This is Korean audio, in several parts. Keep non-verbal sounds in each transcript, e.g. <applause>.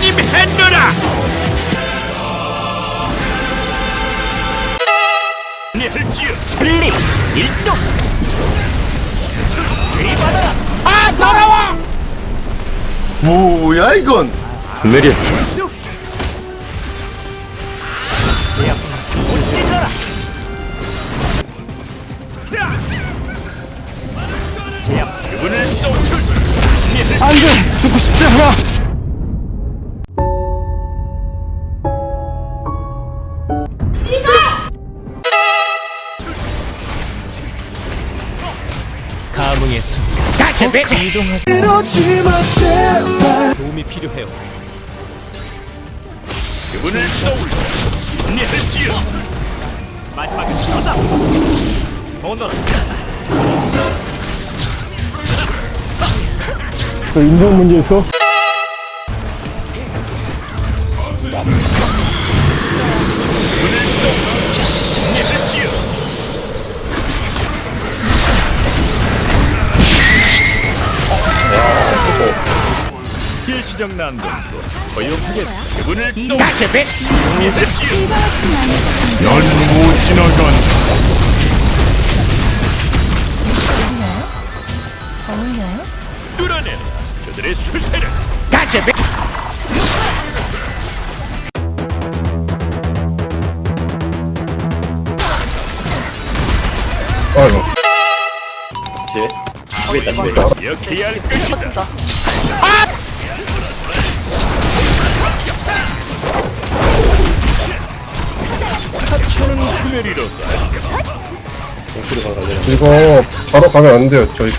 승리했노라 할지어 천리 일동. 아 돌아와! 뭐야 이건? 느려. 찢어라 제압 그분을 죽고 싶지 않아 배치 도움이 필요해요. 그분을 떠올려 승리할지어. 마지막에 쏟아 오너라 너 인성 문제 있어? 일시적 난동도 허용하겠다 그분을 또 다시 배치 승리할지어 넌못 지나간다 뚫어내라 저들의 수세를 다시 배 아이고 기억해야 할 것이다 이거 바로 가면 안 돼요. 저희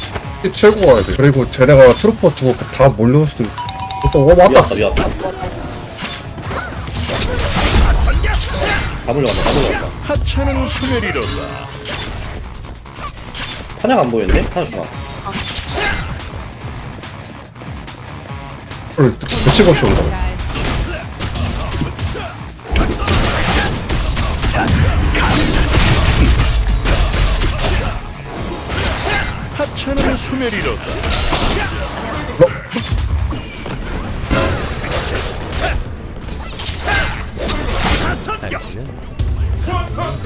피 채고 가야 돼 그리고 쟤네가 트루퍼 주고 다 몰려올 수도 있어 또 어, 왔다. 미웠다 미웠다. 다 물려간다 다 물려간다. 하천은 수멸이로다. 탄약 안 보이는데? 탄약 중앙 그래 배치고 없이 온다 하 천은 수멸이로다.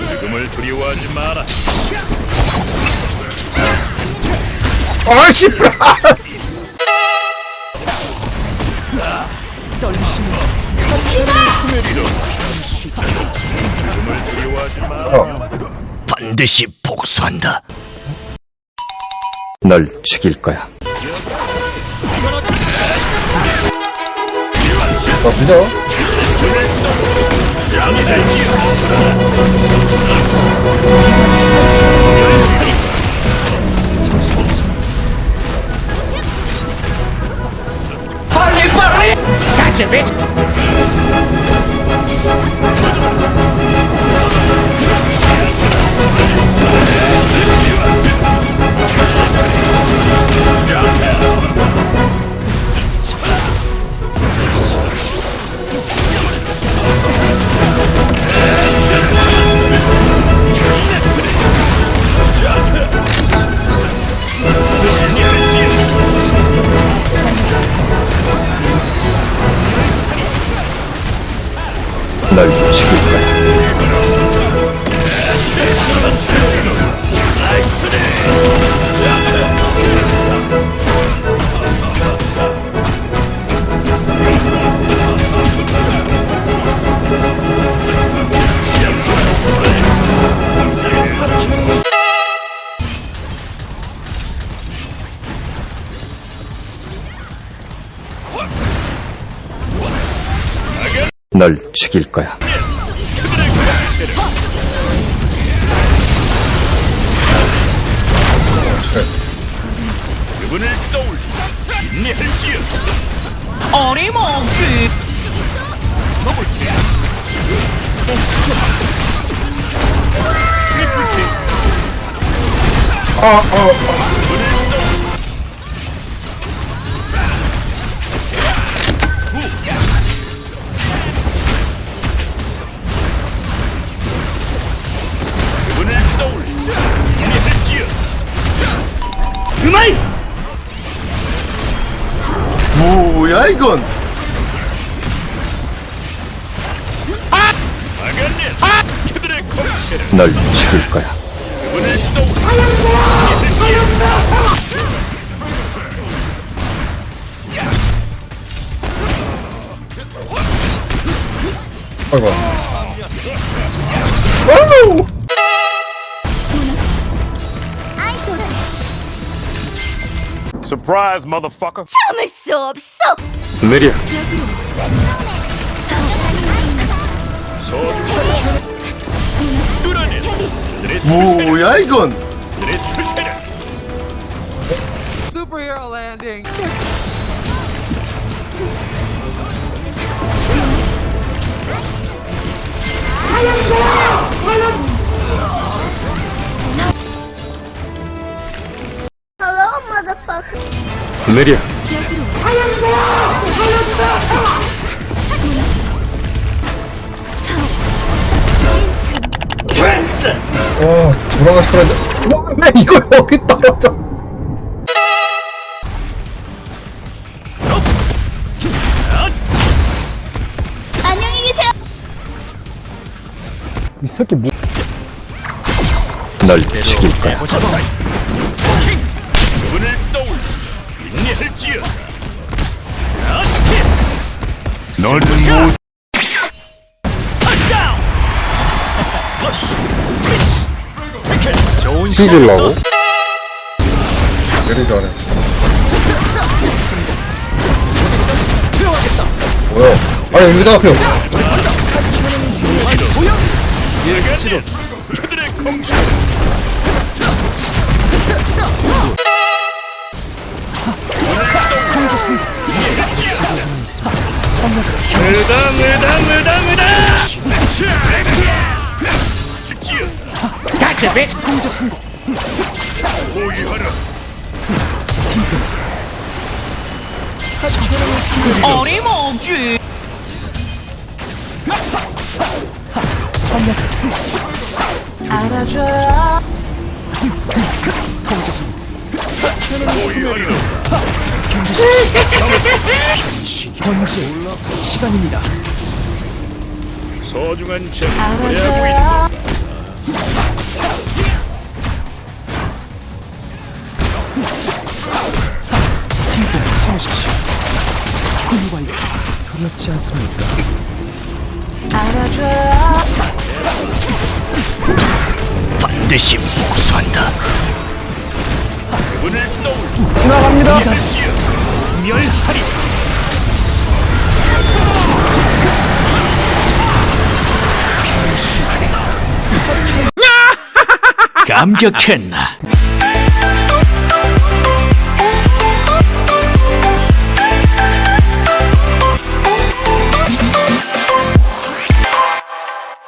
죽음을 두려워하지 마라. 아 씨발 죽음을 두려워하지 마라. 어. 반드시 복수한다 널 죽일 거야. 나 믿어. 다 널 죽일 거야. 그분을 승리할지어 어림없지. 그분을 뭐야 이건? 아! 아가님! 널 죽일 거야. 아이고. Surprise, motherfucker. 참을 수 없어. 느려. 뚫어낸 그들의 수세를 뭐야 이건? 그들의 수세를 Hello, motherfucker. 느려. 와, 돌아가실 뻔했는데. 와, 왜 이거 여기 떨어져? 안녕히 계세요. 이 새끼 뭐? 널 죽일 거야. 못 좋은 튕길라고? 내리지 않아. 뭐야? 아니, 여기다 앞에. 으다 으다 으다 직지어 가자 배 공주 성공? 호위하라. 어림없지. 선녀 알아줘. 통제 성공? 호위하라 현재 시간입니다 소중한 점 보내고 있는 스티브 참으십시오 훈 완료 두렵지 않습니까 반드시 복수한다. 지나갑니다. 멸하리. <laughs> 감격했나